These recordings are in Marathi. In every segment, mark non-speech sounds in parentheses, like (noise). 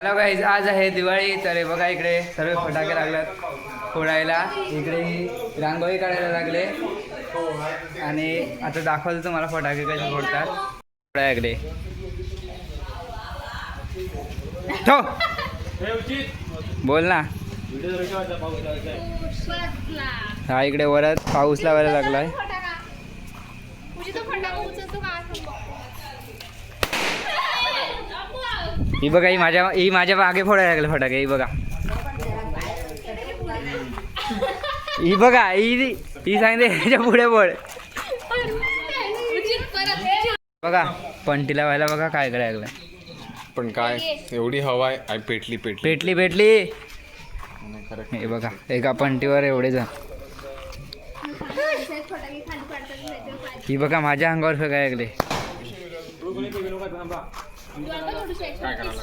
हॅलो गाईज आज आहे दिवाळी तर बघा इकडे सर्व फटाके लागल्यात फोडायला. इकडे रांगोळी काढायला लागले. आणि आता दाखवतो तुम्हाला फटाके कसे फोडतात. फोडा इकडे. ठो! बोल ना. हा इकडे वरत पाऊस लावायला लागलाय तुझी तो फटाका उचलतो का ही बघा ही माझ्या ही माझ्या मागे फोडायला लागले फटाके ही बघा. ही बघा ही ही सांगते ह्याच्या पुढे फोड बघा पंटीला व्हायला बघा काय करायला लागलं पण काय एवढी हवा आहे पेटली पेटली. पेटली पेटली. हे बघा एका पंटीवर एवढे जण. ही बघा माझ्या अंगावर फेकायला लागले. काय लागेल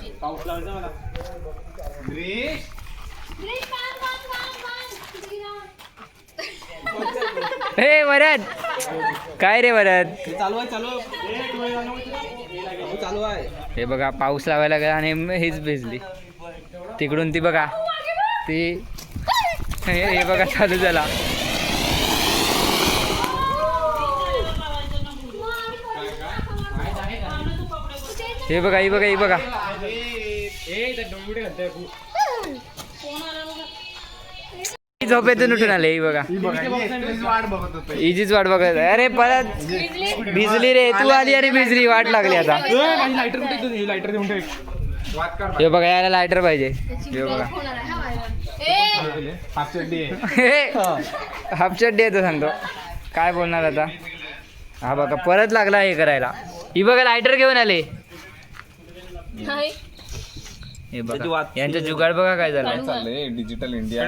हे वरद. काय रे वरद? हे बघा पाऊस लावायला गेला आणि हेच हीच भिजली. तिकडून ती बघा. ती हे बघा चालू झाला. हे बघा ही बघा ही बघा. झोपेतून उठून आले ही बघा. हिचीच वाट बघत. अरे परत भिजली रे तू आली आणि भिजली वाट लागली आता. हे बघा याला लायटर पाहिजे. हे बघा. हाफ चड्डी येतो सांगतो. काय बोलणार आता? हा बघा परत लागला हे करायला. ही बघा लायटर घेऊन आले. हे. बघा. यांचं जुगाड बघा काय झालं चाललंय डिजिटल इंडिया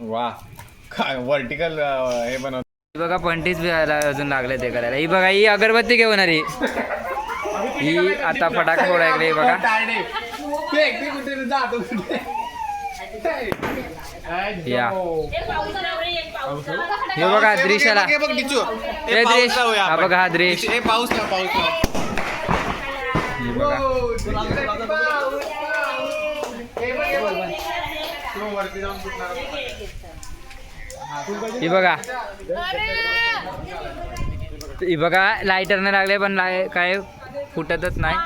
वा. काय वर्टिकल हे बनवत ही बघा पंटीच अजून लागले ते करायला. ही बघा ही अगरबत्ती घेऊन आली. ही आता फटाका फोडायला ही बघा या. हे बघा द्रिशाला हे द्रिश हा बघा हा द्रिश पाऊस ना पाऊस हे बघा. ही बघा. ही बघा लायटरने लागले पण काय फुटतच नाही.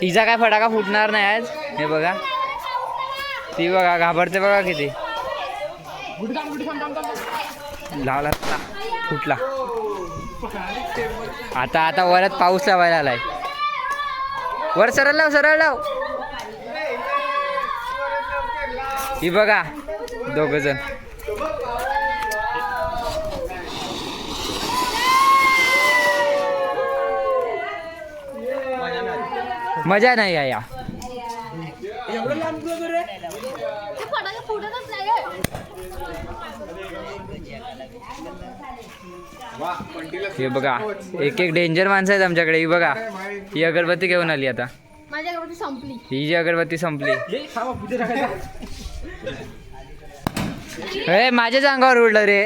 तिचा काय फटाका फुटणार नाही आज? हे बघा. ती बघा घाबरते बघा किती. लावला फुटला. आता आता वरत पाऊस लावायला आलाय. वर सरळ लाव सरळ लाव. ही बघा दोघ जण मजा नाही आहे या. हे बघा एक एक डेंजर माणसं आहेत आमच्याकडे. ही बघा ही अगरबत्ती घेऊन आली आता. ही जी अगरबत्ती संपली. हे माझ्याच अंगावर उडलं रे.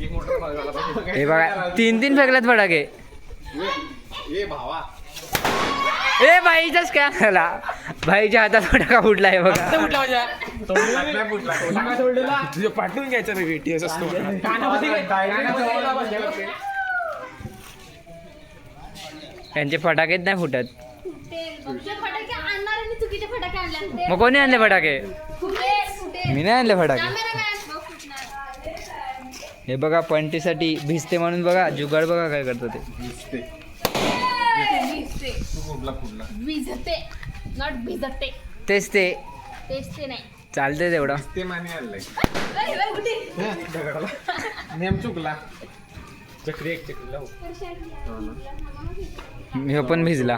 हे बघा तीन तीन फेकल्यात फटाके. ए भावा. ए बाईचाच काय झाला भाईच्या हातात फटाका फुटला आहे बघा. पाठवून घ्यायचा रे वेटीएस असतो त्यांचे फटाकेच नाही फुटत. फुटेल तुझे फटाके आणणार आणि चुकीचे फटाके आणले. ते मग कोणी आणले फटाके? फुटेल फुटेल. मी नाही आणले फटाके. हे बघा पंटीसाठी भिजते म्हणून बघा जुगाड बघा काय करतो ते. भिजते. तू फुटला फुटला भिजते. नॉट भिजते. तेच ते. तेच ते नाही. चालते तेवढं. ते माने आणलंय. नेम चुकला. चक्री एक चक्री लावू. मी पण भिजला.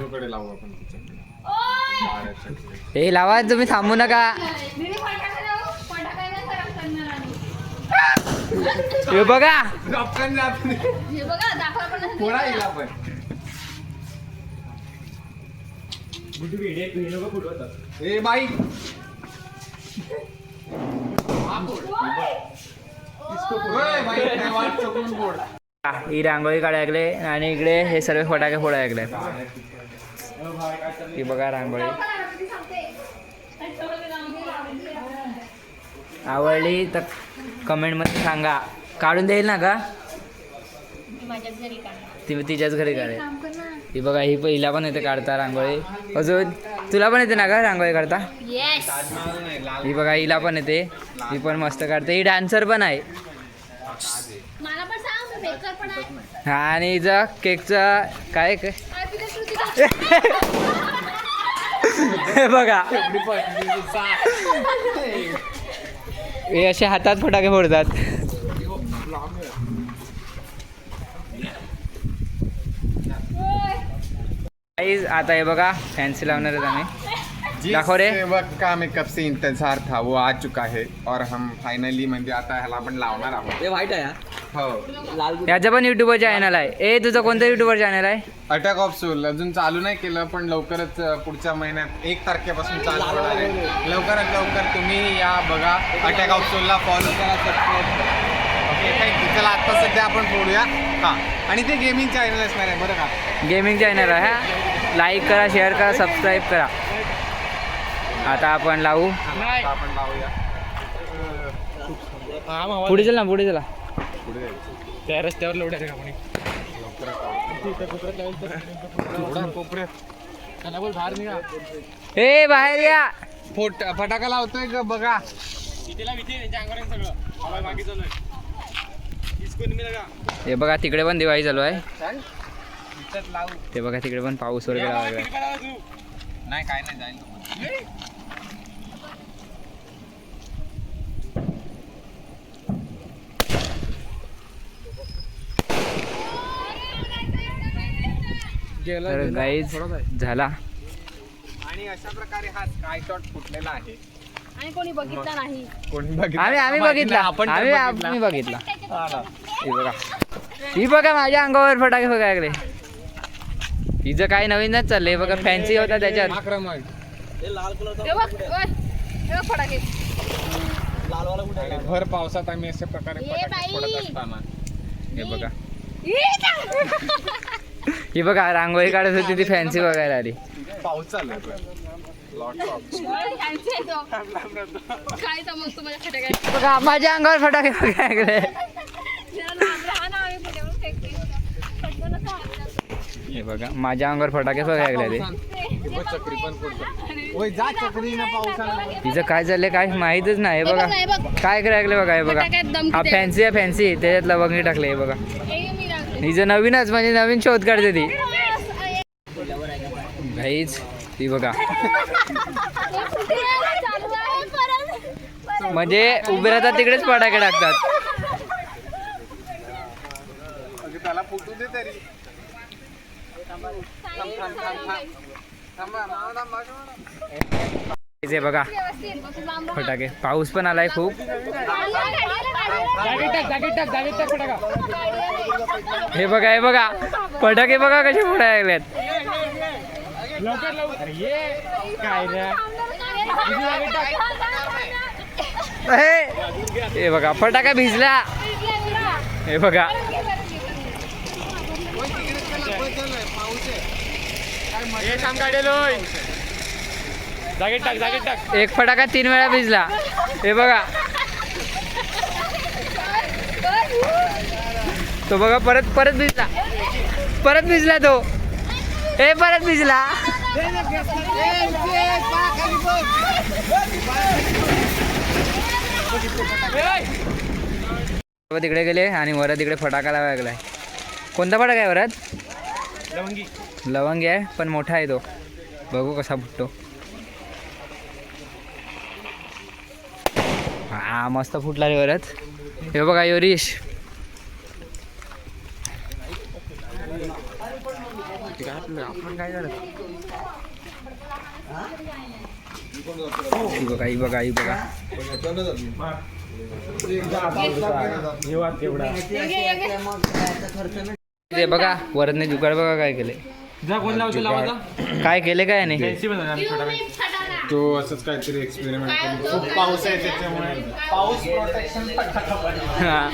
हे लावा तुम्ही थांबू नका दीदी फटाका लावू, फटाका नाही खराब करणार आम्ही. हे बघा. हे बघा दाखवा पण फोडा येईल आपण ए बाई ही रांगोळी काढायला लागले आणि इकडे हे सर्व फटाके फोडायला लागले. ही बघा रांगोळी. आवडली तर कमेंटमध्ये सांगा. काढून देईल ना का? ती तिच्याच घरी काढेल. काम कर ना. ही बघा ही पहिला पण येते काढता रांगोळी. अजून तुला पण येते ना का रांगोळी काढता? येस ही बघा हिला पण येते. ही पण मस्त काढते. ही डान्सर पण आहे. मला पण सांग मी मेकर पण आहे. हा आणि हिचं केकचं काय (laughs) हे बघा. (laughs) (laughs) हे असे हातात फटाके फोडतात. आता हे बघा फॅन्सी लावणार आहेत आम्ही. दाखव रे. सेवक का मेकअप से इंतजार था वो आ चुका है और हम फायनली म्हणजे आता ह्याला आपण लावणार आहोत. वाईट आहे हो. याचं पण युट्यूबवर चॅनल आहे. ए तुझं कोणतं युट्यूबवर चॅनल आहे? अटॅक ऑफ सोल अजून चालू नाही केलं पण लवकरच अ, पुढच्या महिन्यात एक तारखेपासून चालू होणार आहे. लवकरात लवकर तुम्ही या बघा. अटॅक ऑफ सोलला फॉलो करा सबस्क्राईब ओके थँक्यू चला आता सध्या आपण बोलूया हां. आणि ते गेमिंग चॅनल असणार आहे बरं का? गेमिंग चॅनल आहे हा? लाईक करा शेअर करा सबस्क्राईब करा. आता आपण लावू. आता आपण लावूया. पुढे चल ना पुढे चला. पुढे जायचं. त्या रस्त्यावर लोडायचं का कोणी? बाहेर निघा. ए बाहेर या. फोट फटाका लावतोय का बघा. हे बघा तिकडे पण दिवाळी चालू आहे. ते बघा तिकडे पण पाऊस वगैरे नाही काय नाही जाईल तर गाईज झाला. आणि अशा प्रकारे हा स्काय शॉट फुटलेला आहे. आणि कोणी बघितला नाही. कोणी बघितलं? आम्ही आम्ही बघितला. आपण आम्ही बघितला. आम्ही बघितला. ही बघा. ही बघा माझ्या अंगावर फटाके बघा लागले हिचं काय नवीनच चाललंय बघा फॅन्सी होता त्याच्यात. फटाके. भर पावसात आम्ही अशा प्रकारे ये फटाके बाई. फोडत असताना. हे बघा? (laughs) ही बघा रांगोळी काढत होती ती फॅन्सी बघायला आली पाऊस चालू तो. बघा माझ्या अंगावर फटाके बघा लागले जरा लांब राहा ना, आम्ही पुढे येऊन फेकते. पटकन असं हात लावतो. हे बघा माझ्या अंगावर फटाके बघायला लागले चक्री पण पडतो ओय जा चक्री ना पाऊस आला तिचं काय चाललंय काय माहीतच नाही बघा. काय करायला बघा हे बघा हा. फॅन्सी आहे फॅन्सी त्याच्यात लवंगणी टाकले हे बघा. हिचं नवीनच म्हणजे नवीन शोध काढते ती. भाईच ती बघा. म्हणजे उभे राहतात तिकडेच पटाके टाकतात बघा फटाके. पाऊस पण आलाय खूप. हे बघा हे बघा. फटाके बघा कसे फोडायला लागलेत. लवकर लवकर. अरे ये. काय रे? हे बघा फटाका भिजला. हे बघा. एक फटाका तीन वेळा भिजला. हे बघा. तो बघा परत परत भिजला. परत भिजला तो. हे परत भिजला. तिकडे गेले आणि वरात तिकडे फटाका लावायला लागलाय. कोणता फटाका आहे वरात? लवंगी. लवंगी आहे पण मोठा आहे तो. बघू कसा फुटतो. हा मस्त फुटला रे वरच हे बघा योरीश. बघा ही ही ते बघा वरदने जुगाड बघा काय केले काय केले काय नाही तो असंच काहीतरी एक्सपेरिमेंट करतो खूप पाऊस आहे त्याच्यामुळे. पाऊस प्रोटेक्शन हा.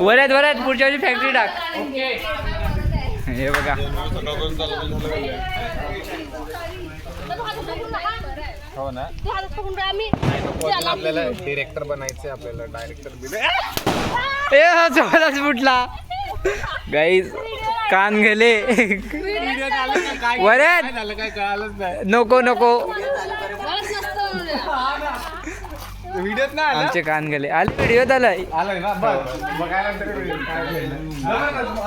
वरात वरात पुढच्या वर्षी फॅक्टरी टाक. हे बघा. हो ना. आपल्याला डिरेक्टर बनायचे आपल्याला डायरेक्टर दिले ए हा चोलाच फुटला. गाईज कान गेले. वरात झालं? काय कळालंच नाही. नको नको. व्हिडिओत आमचे कान गेले. आले व्हिडिओत आलाय आलाय ना बस बघायला तरी video काय झालं.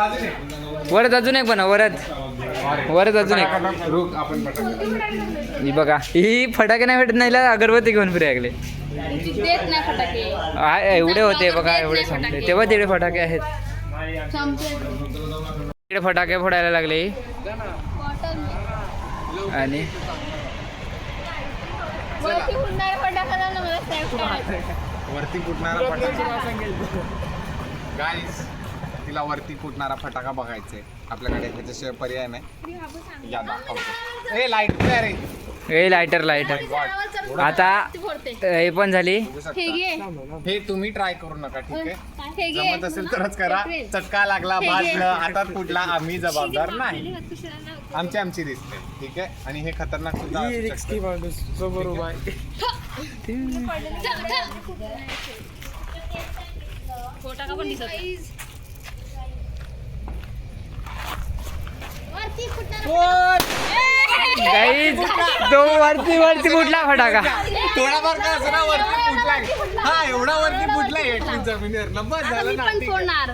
अजून एक. वरत अजून एक बनव वरत. वरत अजून एक. आपण ही बघा ही फटाके नाही भेटत नाही ला अगरबत्ती घेऊन फिरायला लागले. एवढे होते बघा एवढे संपले तेव्हा तेवढे फटाके आहेत. फटाके फोडायला लागले. आणि वरती उडणारे फटाका ना मला वरती फुटणारा फटाका. गाईस तिला वरती फुटणारा फटाका बघायचंय. आपल्याकडे ह्याच्याशिवाय पर्याय नाही. या दाखवतो. ए लाइट रे ए लायटर लायटर आता हे पण झाली. हे हे तुम्ही ट्राय करू नका ठीक आहे? हे जमत असेल तरच करा. चटका लागला. भाजलं हातात फुटला आम्ही जबाबदार नाही. आमची आमची दिसते ठीक आहे? आणि हे खतरनाक सुद्धा असू शकतं. (laughs) फटाका पण दिसत नाही. वरती फुटणारा गाईज तो वरती वरती फुटला फटाका. थोडाफार का असं वरती फुटलाय हा एवढा वरती फुटलाय एटलीस्ट जमिनीवर. आता झालं ना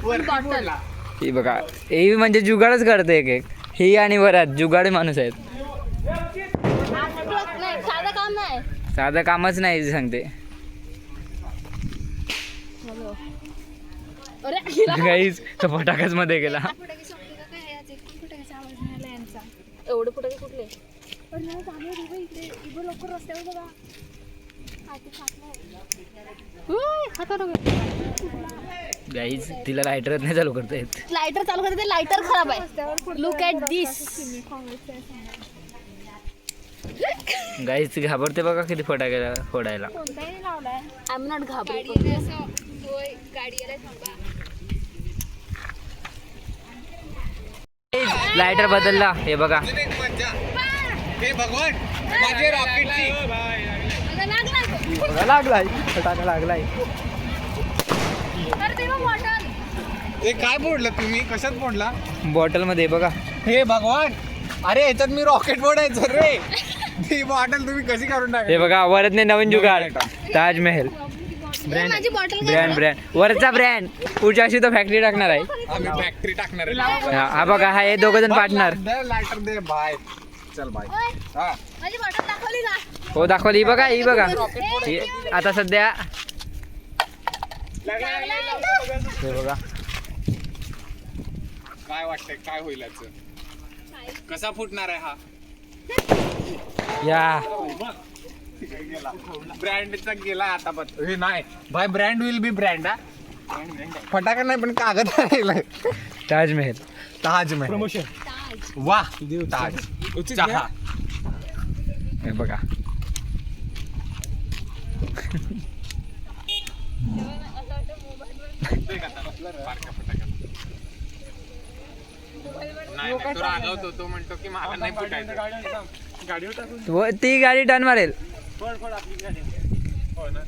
वरती. फुटला. ही बघा ही म्हणजे जुगाडच करते एक एक. ही आणि वरात जुगाड माणूस आहेत. नाही साधं काम नाही. साधं कामच नाही सांगते. तो फटाकाच मध्ये गेला? एवढे फटाके कुठले? गाईज तिला लायटरच नाही चालू करता येत. लायटर चालू करते लायटर खराब आहे. लुक ॲट दिस गाईज घाबरते बघा किती फटाके फोडायला. आय एम नॉट घाबरत. लायटर बदलला. हे बघा. हे भगवान माझे रॉकेटची. लागलाय. फटाका लागलाय. हे काय फोडलं तुम्ही? कशात फोडला? बॉटलमध्ये बघा. हे भगवान अरे याच्यात मी रॉकेट फोडायचं रे. (laughs) ही बॉटल तुम्ही कशी काढून हे टाकली बघा वरतने नवीन जुगाड. ताजमहल. बॉटल ब्रँड ब्रँड वरचा ब्रँड पुढच्या वर्षी तो फॅक्टरी टाकणार आहे. आम्ही फॅक्टरी टाकणार आहे. हा हा बघा हा हे दोघ जण पार्टनर दे लायटर दे बाय चल बाय हा. माझी बॉटल दाखवली का हो दाखवली. ही बघा ही बघा. ही आता सध्या हे बघा. काय वाटतंय काय होईल याचं? कसा फुटणार आहे हा? या. ब्रँडचा गेला आता बघ. हे नाही. भाई ब्रँड विल बी ब्रँड हा. फटाका नाही पण कागद राहिलाय ताजमहल. ताजमहल. प्रमोशन वा. ताज. चहा. हे बघा. नाही नाही, तो रागवतो तो म्हणतो की मला नाही फुटायचं गाडीवर टाकून व- ती गाडी टर्न मारेल. फड फड आपली गाडी. हो ना.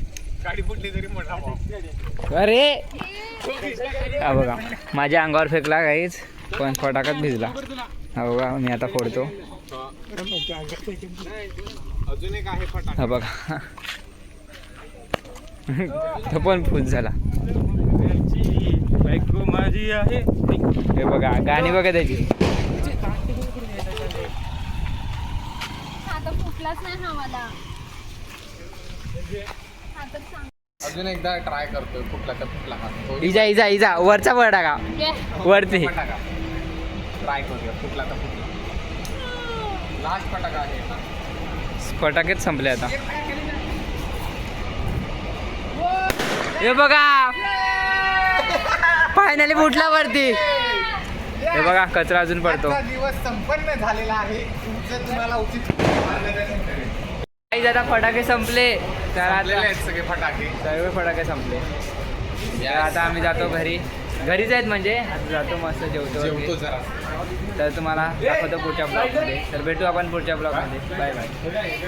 गाडी फुटली तरी मोठा भाऊ अरे! हा बघा माझ्या अंगावर फेकला काहीच पण फटाकात भिजला. हा बघा मी आता फोडतो. अजून एक आहे फटाका. हा बघा. तो पण फुस झाला. बायको माझी आहे. हे बघा गाणी बघा त्याची. आता फुटलाच नाही हा मला अजून एकदा ट्राय करतोय फुटला तर हा. थोडी इजा इजा इजा. वरचा फटाका ये. वरती. फटाका ट्राय करूया फुटला तर फुटला लास्ट फटाका आहे हा. फटाकेच संपले आता. हे बघा. फायनली फुटला वरती. हे बघा कचरा अजून पडतो. दिवस संपन्न झालेला आहे. तुमचं तुम्हाला उचित आता फटाके संपले. तर आता आहेत सगळे फटाके. सर्व फटाके संपले. तर आता आम्ही जातो घरी. घरीच आहेत म्हणजे. आता जातो मस्त जेवतो जेवतो वगैरे. जरा. तर तुम्हाला दाखवतो पुढच्या ब्लॉगमध्ये तर भेटू आपण पुढच्या ब्लॉगमध्ये बाय बाय